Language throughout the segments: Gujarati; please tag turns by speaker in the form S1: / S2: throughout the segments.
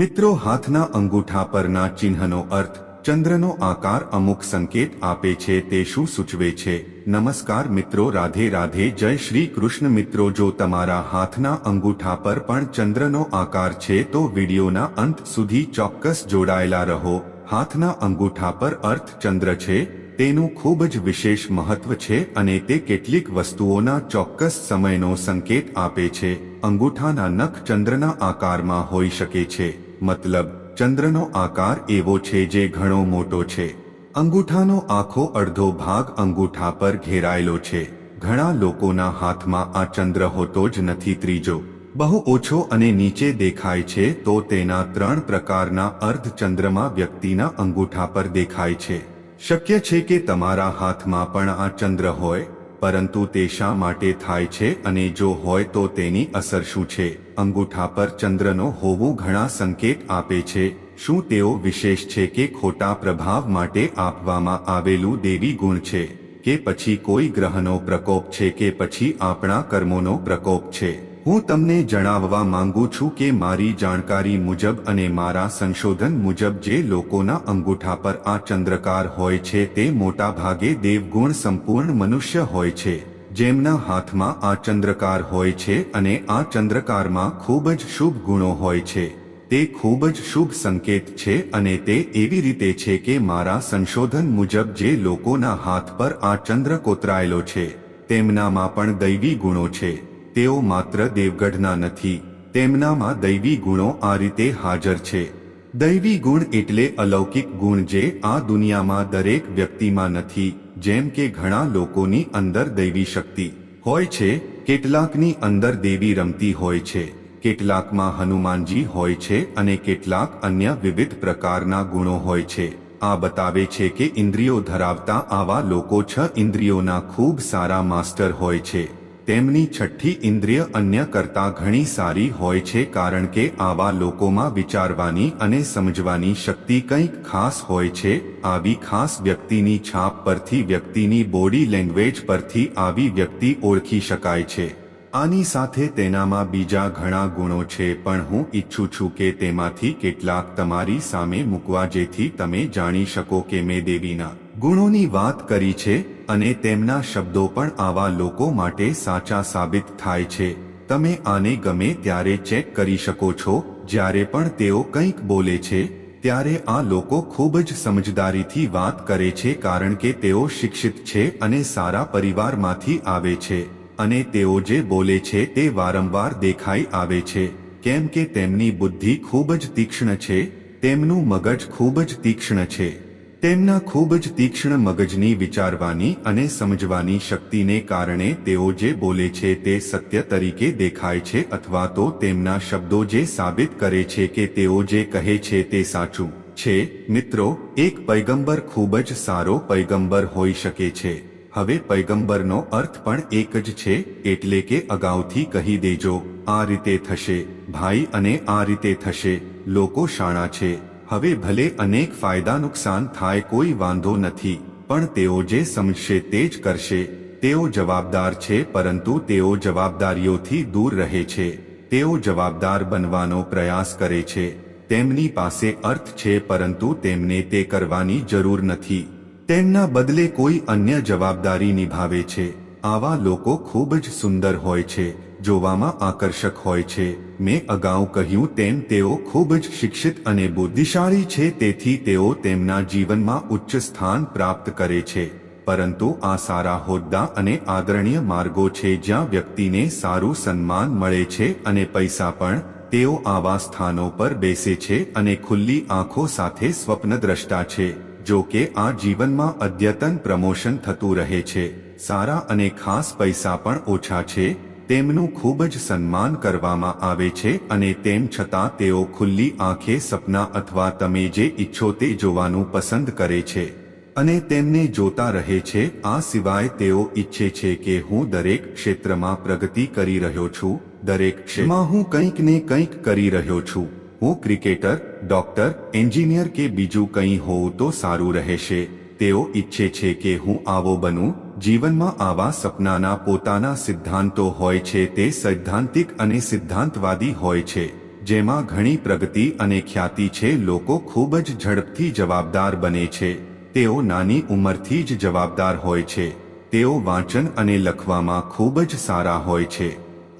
S1: મિત્રો હાથના અંગૂઠા પરના ચિહ્નનો અર્થ ચંદ્રનો આકાર અમુક સંકેત આપે છે તે શું સૂચવે છે? નમસ્કાર મિત્રો, રાધે રાધે, જય શ્રી કૃષ્ણ મિત્રો. જો તમારા હાથના અંગૂઠા પર પણ ચંદ્રનો આકાર છે તો વિડીયોના અંત સુધી ચોક્કસ જોડાયેલા રહો. હાથના અંગૂઠા પર અર્થ ચંદ્ર છે તેનું ખૂબ જ વિશેષ મહત્વ છે અને તે કેટલીક વસ્તુઓના ચોક્કસ સમયનો સંકેત આપે છે. અંગૂઠાના નખ ચંદ્રના આકારમાં હોઈ શકે છે. મતલબ, ચંદ્રનો આકાર એવો છે જે ઘણો મોટો છે. અંગૂઠાનો આખો અડધો ભાગ અંગૂઠા પર ઘેરાયેલો છે. ઘણા લોકોના હાથમાં આ ચંદ્ર હોતો જ નથી ત્રીજો. બહુ ઓછો અને નીચે દેખાય છે તો તેના ત્રણ પ્રકારના અર્ધચંદ્રમાં વ્યક્તિના અંગૂઠા પર દેખાય છે. શક્ય છે કે તમારા હાથમાં પણ આ ચંદ્ર હોય, પરંતુ તે શા માટે થાય છે અને જો હોય તો તેની અસર શું છે? અંગૂઠા પર ચંદ્રનો હોવું ઘણા સંકેત આપે છે. શું તેઓ વિશેષ છે કે ખોટા પ્રભાવ માટે આપવામાં આવેલું દેવી ગુણ છે? કે પછી કોઈ ગ્રહનો પ્રકોપ છે કે પછી આપણા કર્મોનો પ્રકોપ છે? હું તમને જણાવવા માંગુ છું કે મારી જાણકારી મુજબ અને મારા સંશોધન મુજબ જે લોકોના અંગૂઠા પર આ ચંદ્રકાર હોય છે તે મોટા ભાગે દેવગુણ સંપૂર્ણ મનુષ્ય હોય છે, જેમના હાથમાં આ ચંદ્રકાર હોય છે અને આ ચંદ્રકારમાં ખૂબ જ શુભ ગુણો હોય છે. તે ખૂબ જ શુભ સંકેત છે અને તે એવી રીતે છે કે મારા સંશોધન મુજબ જે લોકોના હાથ પર આ ચંદ્ર કોતરાયેલો છે, તેમનામાં પણ દૈવી ગુણો છે. તેઓ માત્ર દેવગઢના નથી, તેમનામાં દૈવી ગુણો આ રીતે હાજર છે. દૈવી ગુણ એટલે અલૌકિક ગુણ જે આ દુનિયામાં દરેક વ્યક્તિમાં નથી, જેમ કે ઘણા લોકોની અંદર દૈવી શક્તિ હોય છે, કેટલાકની અંદર દેવી રમતી હોય છે, કેટલાકમાં હનુમાનજી હોય છે અને કેટલાક અન્ય વિવિધ પ્રકારના ગુણો હોય છે. આ બતાવે છે કે ઇન્દ્રિયો ધરાવતા આવા લોકો છ ઇન્દ્રિયોના ખૂબ સારા માસ્ટર હોય છે. તેમની છઠ્ઠી ઇન્દ્રિય અન્ય કરતાં ઘણી સારી હોય છે કારણ કે આવા લોકોમાં વિચારવાની અને સમજવાની શક્તિ કંઈક ખાસ હોય છે. આવી ખાસ વ્યક્તિની છાપ પરથી વ્યક્તિની બોડી લેંગ્વેજ પરથી આવી વ્યક્તિ ઓળખી શકાય છે. આની સાથે તેનામાં બીજા ઘણા ગુણો છે પણ હું ઈચ્છું છું કે તેમાંથી કેટલાક તમારી સામે મૂકવા જેથી તમે જાણી શકો કે મેં દેવીના ગુણોની વાત કરી છે અને તેમના શબ્દો પણ આવા લોકો માટે સાચા સાબિત થાય છે. તમે આને ગમે ત્યારે ચેક કરી શકો છો. જ્યારે પણ તેઓ કંઈક બોલે છે, ત્યારે આ લોકો ખૂબ જ સમજદારીથી વાત કરે છે કારણ કે તેઓ શિક્ષિત છે અને સારા પરિવારમાંથી આવે છે. અને તેઓ જે બોલે છે તે વારંવાર દેખાઈ આવે છે. કેમ કે તેમની બુદ્ધિ ખૂબ જ તીક્ષ્ણ છે, તેમનું મગજ ખૂબ જ તીક્ષ્ણ છે. તેમના ખૂબ જ તીક્ષ્ણ મગજની વિચારવાની અને સમજવાની શક્તિને કારણે તેઓ જે બોલે છે તે સત્ય તરીકે દેખાય છે અથવા તો તેમના શબ્દો જે સાબિત કરે છે કે તેઓ જે કહે છે તે સાચું છે. મિત્રો, એક પૈગંબર ખૂબ જ સારો પૈગંબર હોઈ શકે છે. હવે પૈગંબરનો અર્થ પણ એક જ છે, એટલે કે અગાઉથી કહી દેજો, આ રીતે થશે, ભાઈ અને આ રીતે થશે, લોકો શાણા છે. હવે ભલે અનેક ફાયદા નુકસાન થાય કોઈ વાંધો નથી, પણ તેઓ જે સમજશે તે જ કરશે. તેઓ જવાબદાર છે પરંતુ તેઓ જવાબદારીઓથી દૂર રહે છે. તેઓ જવાબદાર બનવાનો પ્રયાસ કરે છે. તેમની પાસે અર્થ છે પરંતુ તેમને તે કરવાની જરૂર નથી. તેમના બદલે કોઈ અન્ય જવાબદારી નિભાવે છે. આવા લોકો ખૂબ જ સુંદર હોય છે. જોવામાં આકર્ષક હોય છે. મેં અગાઉ કહ્યું તેમ તેઓ ખૂબ જ શિક્ષિત અને બુદ્ધિશાળી છે, તેથી તેઓ તેમના જીવનમાં ઉચ્ચ સ્થાન પ્રાપ્ત કરે છે. પરંતુ આ સારા હોદ્દા અને આદરણીય માર્ગો છે જ્યાં વ્યક્તિને સારું સન્માન મળે છે અને પૈસા પણ તેઓ આવા સ્થાનો પર બેસે છે અને ખુલ્લી આંખો સાથે સ્વપ્નદ્રષ્ટા છે. જો કે આ જીવનમાં અદ્યતન પ્રમોશન થતું રહે છે. સારા અને ખાસ પૈસા પણ ઓછા છે તેમનું ખૂબ જ સન્માન કરવામાં આવે છે અને તેમ છતાં તેઓ ખુલ્લી આંખે સપના અથવા તમે જે ઈચ્છો તે જોવાનું પસંદ કરે છે અને તેમને જોતા રહે છે. આ સિવાય તેઓ ઈચ્છે છે કે હું દરેક ક્ષેત્રમાં પ્રગતિ કરી રહ્યો છું. દરેક ક્ષેત્રમાં હું કંઈક ને કંઈક કરી રહ્યો છું. હું ક્રિકેટર, ડોક્ટર, એન્જિનિયર કે બીજું કંઈ હોઉં તો સારું રહેશે. તેઓ ઈચ્છે છે કે હું આવો બનું. જીવનમાં આવા સપનાના પોતાના સિદ્ધાંતો હોય છે તે સૈદ્ધાંતિક અને સિદ્ધાંતવાદી હોય છે, જેમાં ઘણી પ્રગતિ અને ખ્યાતિ છે, લોકો ખૂબ જ ઝડપથી જવાબદાર બને છે, તેઓ નાની ઉંમરથી જ જવાબદાર હોય છે, તેઓ વાંચન અને લખવામાં ખૂબ જ સારા હોય છે,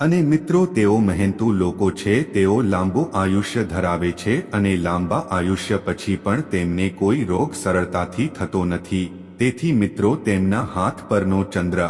S1: અને મિત્રો તેઓ મહેનતુ લોકો છે, તેઓ લાંબુ આયુષ્ય ધરાવે છે અને લાંબા આયુષ્ય પછી પણ તેમને કોઈ રોગ સરળતાથી થતો નથી. તેથી મિત્રો તેમના હાથ પરનો ચંદ્ર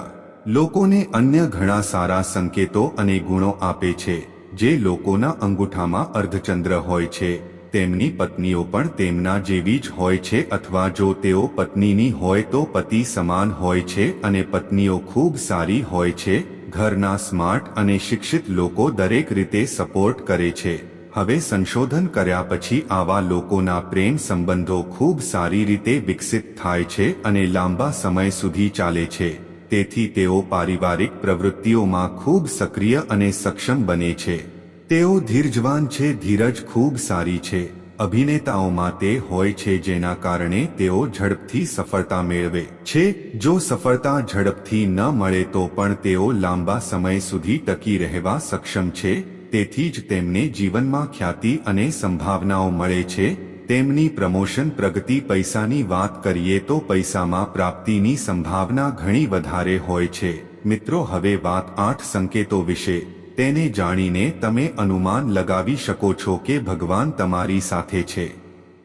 S1: લોકોને અન્ય ઘણા સારા સંકેતો અને ગુણો આપે છે, જે લોકોના અંગૂઠામાં અર્ધચંદ્ર હોય છે. તેમની પત્નીઓ પણ તેમના જેવી જ હોય છે અથવા જો તેઓ પત્નીની હોય તો પતિ સમાન હોય છે અને પત્નીઓ ખૂબ સારી હોય છે, ઘરના સ્માર્ટ અને શિક્ષિત લોકો દરેક રીતે સપોર્ટ કરે છે. હવે સંશોધન કર્યા પછી આવા લોકોના પ્રેમ સંબંધો ખૂબ સારી રીતે વિકસિત થાય છે અને લાંબા સમય સુધી ચાલે છે. તેથી તેઓ પારિવારિક પ્રવૃત્તિઓમાં ખૂબ સક્રિય અને સક્ષમ બને છે. તેઓ ધીરજવાન છે, ધીરજ ખૂબ સારી છે. અભિનેતાઓમાં તે હોય છે જેના કારણે તેઓ ઝડપથી સફળતા મેળવે છે. જો સફળતા ઝડપથી ન મળે તો પણ તેઓ લાંબા સમય સુધી ટકી રહેવા સક્ષમ છે. તેથી જ તેમને જીવનમાં ખ્યાતિ અને સંભાવનાઓ મળે છે, તેમની પ્રમોશન પ્રગતિ પૈસાની વાત કરીએ તો પૈસામાં પ્રાપ્તિની સંભાવના ઘણી વધારે હોય છે. મિત્રો, હવે વાત આઠ સંકેતો વિશે. તેને જાણીને તમે અનુમાન લગાવી શકો છો કે ભગવાન તમારી સાથે છે.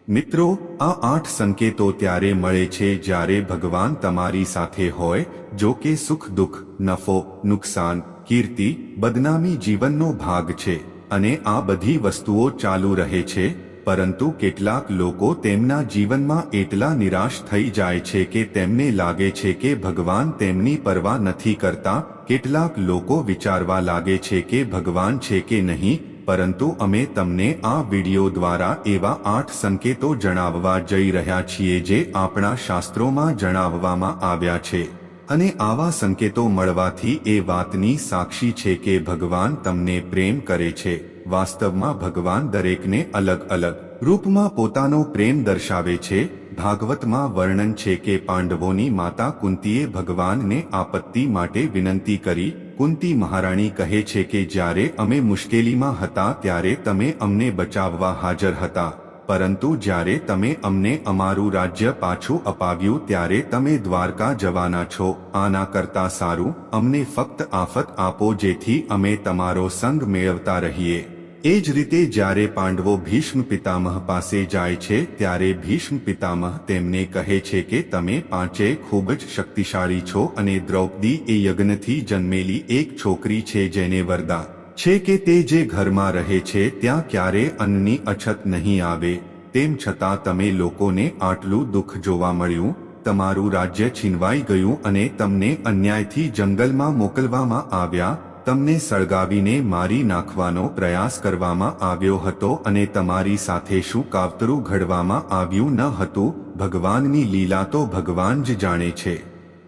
S1: મિત્રો, આ આઠ સંકેતો ત્યારે મળે છે જ્યારે ભગવાન તમારી સાથે હોય, જો કે સુખ દુઃખ, નફો, નુકસાન કીર્તિ બદનામી જીવનનો ભાગ છે અને આ બધી વસ્તુઓ ચાલુ રહે છે, પરંતુ કેટલાક લોકો તેમના જીવનમાં એટલા નિરાશ થઈ જાય છે કે તેમને લાગે છે કે ભગવાન તેમની પરવા નથી કરતા, કેટલાક લોકો વિચારવા લાગે છે કે ભગવાન છે કે નહીં, પરંતુ અમે તમને આ વિડિયો દ્વારા એવા આઠ સંકેતો જણાવવા જઈ રહ્યા છીએ જે આપણા શાસ્ત્રોમાં જણાવવામાં આવ્યા છે. અને આવા સંકેતો મળવાથી એ વાતની સાક્ષી છે કે ભગવાન તમને પ્રેમ કરે છે. વાસ્તવમાં ભગવાન દરેકને અલગ અલગ રૂપમાં પોતાનો પ્રેમ દર્શાવે છે. ભાગવતમાં વર્ણન છે કે પાંડવોની માતા કુંતીએ ભગવાનને આપત્તિ માટે વિનંતી કરી. કુંતી મહારાણી કહે છે કે જ્યારે અમે મુશ્કેલીમાં હતા ત્યારે તમે અમને બચાવવા હાજર હતા. પરંતુ જ્યારે તમે અમને અમારું રાજ્ય પાછું અપાવ્યું ત્યારે તમે દ્વારકા જવાના છો. આના કરતા સારું, અમને ફક્ત આફત આપો જેથી અમે તમારો સંગ મેળવતા રહીએ. એ જ રીતે જ્યારે પાંડવો ભીષ્મ પિતામહ પાસે જાય છે, ત્યારે ભીષ્મ પિતામહ તેમને કહે છે કે તમે પાંચે ખૂબ જ શક્તિશાળી છો અને દ્રૌપદી એ યજ્ઞથી જન્મેલી એક છોકરી છે જેને વરદા છે કે તે જે ઘરમાં રહે છે, ત્યાં ક્યારે અન્નની અછત નહીં આવે? તેમ છતાં તમે લોકોને આટલું દુઃખ જોવા મળ્યું, તમારું રાજ્ય છીનવાઈ ગયું અને તમને અન્યાયથી જંગલમાં મોકલવામાં આવ્યા, તમને સળગાવીને મારી નાખવાનો પ્રયાસ કરવામાં આવ્યો હતો અને તમારી સાથે શું કાવતરું ઘડવામાં આવ્યું ન હતું? ભગવાનની લીલા તો ભગવાન જ જાણે છે.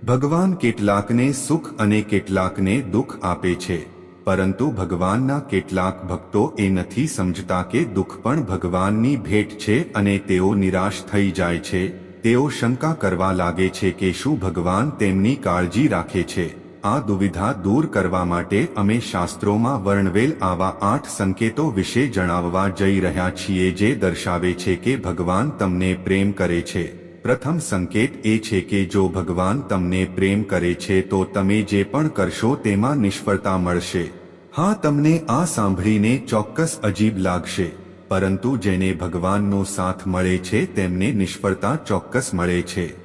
S1: ભગવાન કેટલાકને સુખ અને કેટલાકને દુઃખ આપે છે. પરંતુ ભગવાનના કેટલાક ભક્તો એ નથી સમજતા કે દુઃખ પણ ભગવાનની ભેટ છે અને તેઓ નિરાશ થઈ જાય છે, તેઓ શંકા કરવા લાગે છે કે શું ભગવાન તેમની કાળજી રાખે છે. આ દુવિધા દૂર કરવા માટે અમે શાસ્ત્રોમાં વર્ણવેલ આવા આઠ સંકેતો વિશે જણાવવા જઈ રહ્યા છીએ જે દર્શાવે છે કે ભગવાન તમને પ્રેમ કરે છે. પ્રથમ સંકેત એ છે કે જો ભગવાન તમને પ્રેમ કરે છે તો તમે જે પણ કરશો તેમાં નિષ્ફળતા મળશે. હા, તમને આ સાંભળીને ચોક્કસ અજીબ લાગશે, પરંતુ જેને ભગવાનનો સાથ મળે છે, તેમને નિષ્ફળતા ચોક્કસ મળે છે.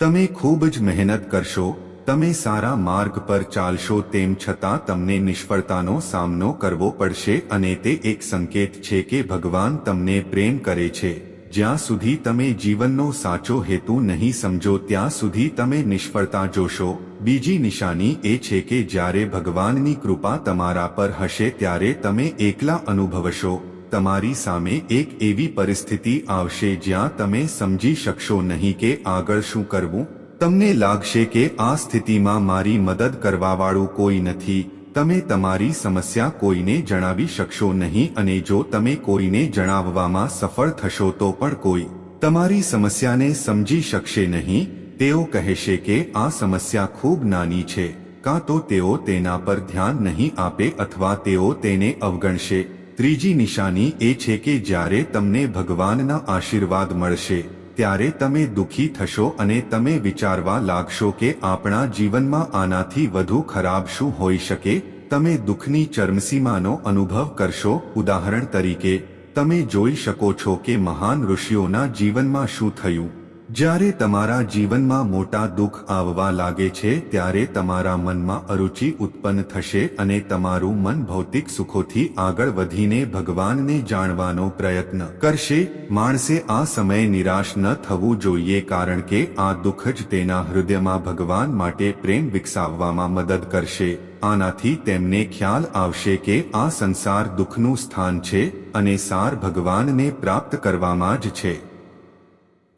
S1: તમે ખૂબ જ મહેનત કરશો, તમે સારા માર્ગ પર ચાલશો તેમ છતાં તમને નિષ્ફળતાનો સામનો કરવો પડશે અને તે એક સંકેત છે કે ભગવાન તમને પ્રેમ કરે છે. જ્યાં સુધી તમે જીવનનો સાચો હેતુ નહીં સમજો, ત્યાં સુધી તમે નિષ્ફળતા જોશો. બીજી નિશાની એ છે કે જ્યારે ભગવાનની કૃપા તમારા પર હશે, ત્યારે તમે એકલા અનુભવશો. તમારી સામે એક એવી પરિસ્થિતિ આવશે જ્યાં તમે સમજી શકશો નહીં કે આગળ શું કરવું. તમને લાગશે કે આ સ્થિતિમાં મારી મદદ કરવાવાળું કોઈ નથી. તમે તમારી સમસ્યા કોઈને જણાવી શકશો નહીં અને જો તમે કોઈને જણાવવામાં સફળ થશો તો પણ કોઈ તમારી સમસ્યાને સમજી શકશે નહીં. તેઓ કહેશે કે આ સમસ્યા ખૂબ નાની છે, કાં તો તેઓ તેના પર ધ્યાન નહીં આપે અથવા તેઓ તેને અવગણશે. ત્રીજી નિશાની એ છે કે જ્યારે તમને ભગવાનના આશીર્વાદ મળશે ત્યારે તમે દુઃખી થશો અને તમે વિચારવા લાગશો કે આપણા જીવનમાં આનાથી વધુ ખરાબ શું હોઈ શકે, તમે દુઃખની ચરમસીમાનો અનુભવ કરશો. ઉદાહરણ તરીકે, તમે જોઈ શકો છો કે મહાન ઋષિઓના જીવનમાં શું થયું. જ્યારે તમારા જીવનમાં મોટા દુઃખ આવવા લાગે છે, ત્યારે તમારા મનમાં અરુચિ ઉત્પન્ન થશે અને તમારું મન ભૌતિક સુખોથી આગળ વધીને ભગવાનને જાણવાનો પ્રયત્ન કરશે. માણસે આ સમયે નિરાશ ન થવું જોઈએ કારણ કે આ દુઃખ જ તેના હૃદયમાં ભગવાન માટે પ્રેમ વિકસાવવામાં મદદ કરશે. આનાથી તેમને ખ્યાલ આવશે કે આ સંસાર દુઃખનું સ્થાન છે અને સાર ભગવાનને પ્રાપ્ત કરવામાં જ છે.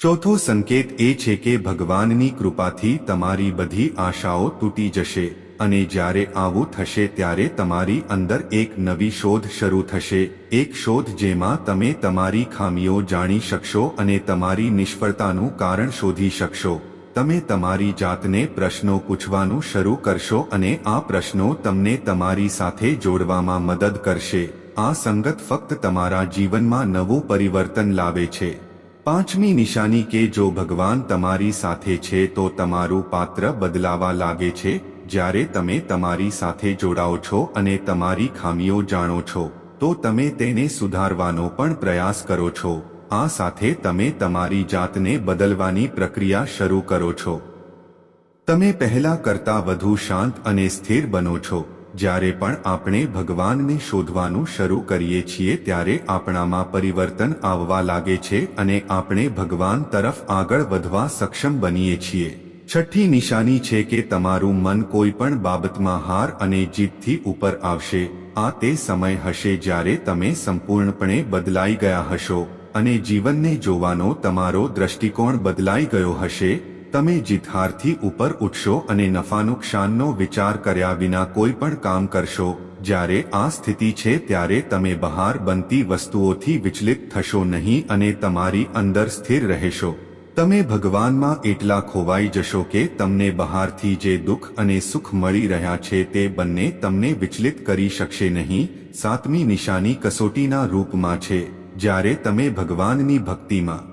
S1: ચોથો સંકેત એ છે કે ભગવાનની કૃપાથી તમારી બધી આશાઓ તૂટી જશે અને જ્યારે આવું થશે ત્યારે તમારી અંદર એક નવી શોધ શરૂ થશે, એક શોધ જેમાં તમે તમારી ખામીઓ જાણી શકશો અને તમારી નિષ્ફળતાનું કારણ શોધી શકશો. તમે તમારી જાતને પ્રશ્નો પૂછવાનું શરૂ કરશો અને આ પ્રશ્નો તમને તમારી સાથે જોડવામાં મદદ કરશે. આ સંગત ફક્ત તમારા જીવનમાં નવું પરિવર્તન લાવે છે. પાંચમી નિશાની કે જો ભગવાન તમારી સાથે છે તો તમારું પાત્ર બદલાવા લાગે છે, જ્યારે તમે તમારી સાથે જોડાઓ છો અને તમારી ખામીઓ જાણો છો, તો તમે તેને સુધારવાનો પણ પ્રયાસ કરો છો. આ સાથે તમે તમારી જાતને બદલવાની પ્રક્રિયા શરૂ કરો છો. તમે પહેલા કરતા વધુ શાંત અને સ્થિર બનો છો. જ્યારે પણ આપણે ભગવાનને શોધવાનું શરૂ કરીએ છીએ ત્યારે આપણામાં પરિવર્તન આવવા લાગે છે અને આપણે ભગવાન તરફ આગળ વધવા સક્ષમ બનીએ છીએ. છઠ્ઠી નિશાની છે કે તમારું મન કોઈ પણ બાબતમાં હાર અને જીતથી ઉપર આવશે. આ તે સમય હશે જ્યારે તમે સંપૂર્ણપણે બદલાઈ ગયા હશો અને જીવનને જોવાનો તમારો દ્રષ્ટિકોણ બદલાઈ ગયો હશે. તમે જીતહારથી ઉપર ઉઠશો અને નફા નુકસાનનો વિચાર કર્યા વિના કોઈ પણ કામ કરશો. જ્યારે આ સ્થિતિ છે ત્યારે તમે બહાર બનતી વસ્તુઓથી વિચલિત થશો નહીં અને તમારી અંદર સ્થિર રહેશો. તમે ભગવાનમાં એટલા ખોવાઈ જશો કે તમને બહારથી જે દુઃખ અને સુખ મળી રહ્યા છે તે બંને તમને વિચલિત કરી શકશે નહીં. સાતમી નિશાની કસોટીના રૂપમાં છે. જ્યારે તમે ભગવાનની ભક્તિમાં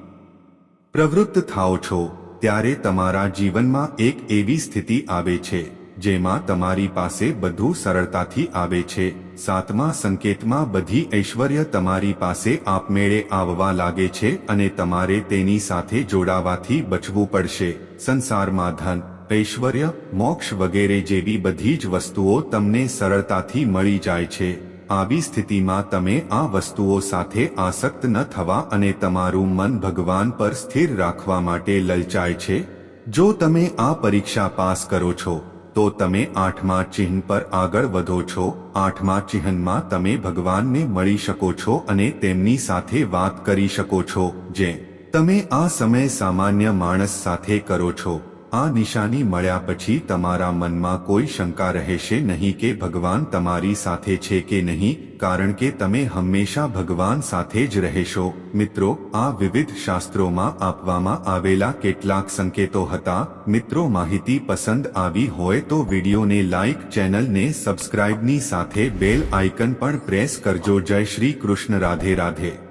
S1: પ્રવૃત્ત થાઓ છો ત્યારે તમારા જીવનમાં એક એવી સ્થિતિ આવે છે, જેમાં તમારી પાસે બધું સરળતાથી આવે છે. સાતમા સંકેતમાં બધી ઐશ્વર્ય તમારી પાસે આપમેળે આવવા લાગે છે અને તમારે તેની સાથે જોડાવાથી બચવું પડશે. સંસારમાં ધન, ઐશ્વર્ય, મોક્ષ વગેરે જેવી બધી જ વસ્તુઓ તમને સરળતાથી મળી જાય છે. આવી સ્થિતિમાં તમે આ વસ્તુઓ સાથે આસક્ત ન થવા અને તમારું મન ભગવાન પર સ્થિર રાખવા માટે લલચાય છે? જો તમે આ પરીક્ષા પાસ કરો છો, તો તમે આઠમા ચિહ્ન પર આગળ વધો છો. આઠમા ચિહ્નમાં તમે ભગવાનને મળી શકો છો અને તેમની સાથે વાત કરી શકો છો, જે તમે આ સમય સામાન્ય માણસ સાથે કરો છો. આ નિશાની મળ્યા પછી તમારા મનમાં કોઈ શંકા રહેશે નહીં કે ભગવાન તમારી સાથે છે કે નહીં, કારણ કે તમે હંમેશા ભગવાન સાથે જ રહેશો. મિત્રો, આ વિવિધ શાસ્ત્રોમાં આપવામાં આવેલા કેટલાક સંકેતો હતા. મિત્રો, માહિતી પસંદ આવી હોય તો વિડીયોને લાઇક ચેનલને સબસ્ક્રાઇબની સાથે બેલ આઇકન પણ પ્રેસ કરજો. જય શ્રી કૃષ્ણ. રાધે રાધે.